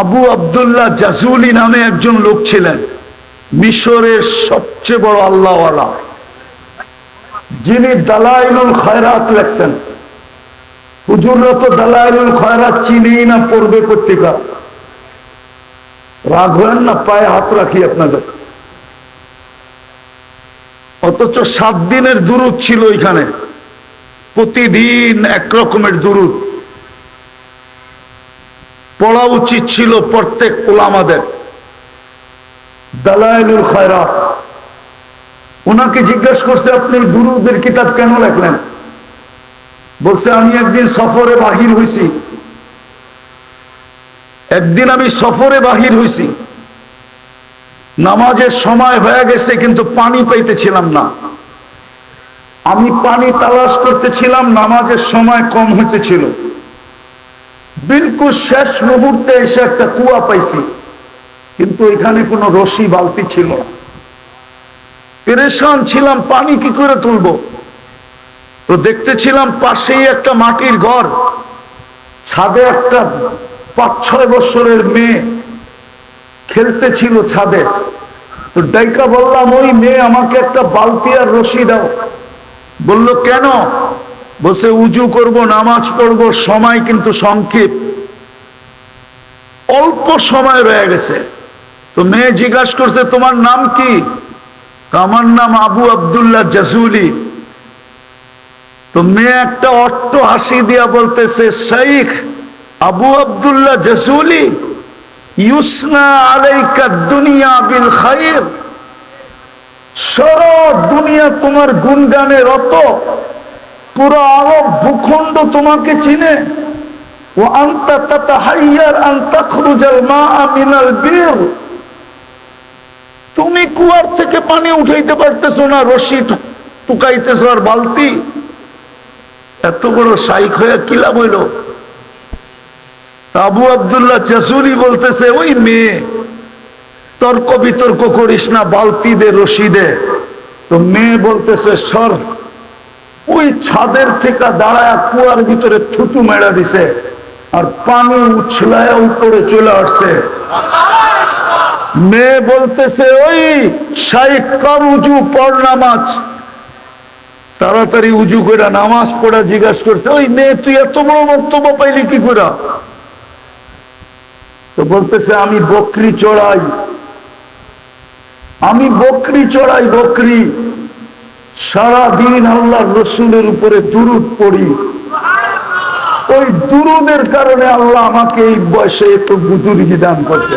আবু আবদুল্লাহ জাজুলি নামে একজন লোক ছিলেন, মিশরের সবচেয়ে বড় আল্লাহওয়ালা। যিনি দালাইলুল খয়রাত লেখছেন। হুজুররা তো দালাইলুল খয়রাত চিনেই না, পড়বে পত্রিকা রাগ হলেন না, পায়ে হাত রাখি আপনাদের। অথচ সাত দিনের দুরুদ ছিল এখানে প্রতিদিন এক রকমের দুরুদ। পড়া উচিত ছিল প্রত্যেক ওলামাদের দালাইলুল খয়রাত। ওনাকে জিজ্ঞেস করছে, আপনি দুরুদের কিতাব কেন লেখলেন? বলছে, আমি একদিন সফরে বাহির হইছি। একদিন আমি সফরে বাহির হইছি। নামাজের সময় হয়ে গেছে, কিন্তু পানি পাইতেছিলাম না। আমি পানি তালাশ করতেছিলাম, নামাজের সময় কম হইতেছিল। বিলকুল শেষ মুহূর্তে এসে একটা কুয়া পাইছি। কিন্তু এখানে কোনো রশি, বালতি ছিল না। পেরেশান ছিলাম, পানি কি করে তুলবো? তো দেখতেছিলাম পাশেই একটা মাটির ঘর। ছাদে একটা পাঁচ ছয় বছরের মেয়ে খেলতেছিল ছাদে। তো ডাইকা বললাম, ওই মেয়ে আমাকে একটা বালতি আর রশি দাও। বলল, কেন? বসে উজু করব, নামাজ পড়ব, সময় কিন্তু সংক্ষেপ। অল্প সময় রয়ে গেছে। তো মেয়ে জিজ্ঞাসা করছে, তোমার নাম কি? আমার নাম আবু আবদুল্লাহ জাজুলি। তো মেয়ে একটা অট্ট হাসি দিয়া বলতেছে, শাইখ আবু আবদুল্লাহ জাজুলি, ইউসনা আলাইকা দুনিয়া বিল খাইর। সারা দুনিয়া তোমার গুণগানে রত। পুরো আরব ভূখণ্ড তোমাকে চিনে। ও মিনাল বীর। তুমি কুয়ার থেকে পানি উঠাইতে পারতেছো না, রশি টুকাইতেছো আর বালতি। এত বড় শাইক হয়ে কি লাভ হইল? আবু আবদুল্লাহ চাসুরি বলতেছে, ওই মেয়ে, তর্ক বিতর্ক করিস না, বালতি দে, রশি দে। তো মেয়ে বলতেছে, সর। ওই ছাদের থেকে দাঁড়ায় কুয়ার ভিতরে থুতু মেরা দিছে আর পানি উছলায় উপরে চলে আসছে। মেয়ে বলতেছে, ওই শাইক কর উঁচু পড় নামাজ। তাড়াতাড়ি উজু করে নামাজ পড়া জিজ্ঞাসা করছে, ওই মেয়ে, তুই এত বড় বক্তব্য পাইলি কি করে তো বলতেছে, আমি বকরি চড়াই। আমি বকরি চড়াই, বকরি। সারা দিন আল্লাহ রসুলের উপরে দুরুদ পড়ি। ওই দুরুদের কারণে আল্লাহ আমাকে এই বয়সে একটু বুজুর্গি দান করছে।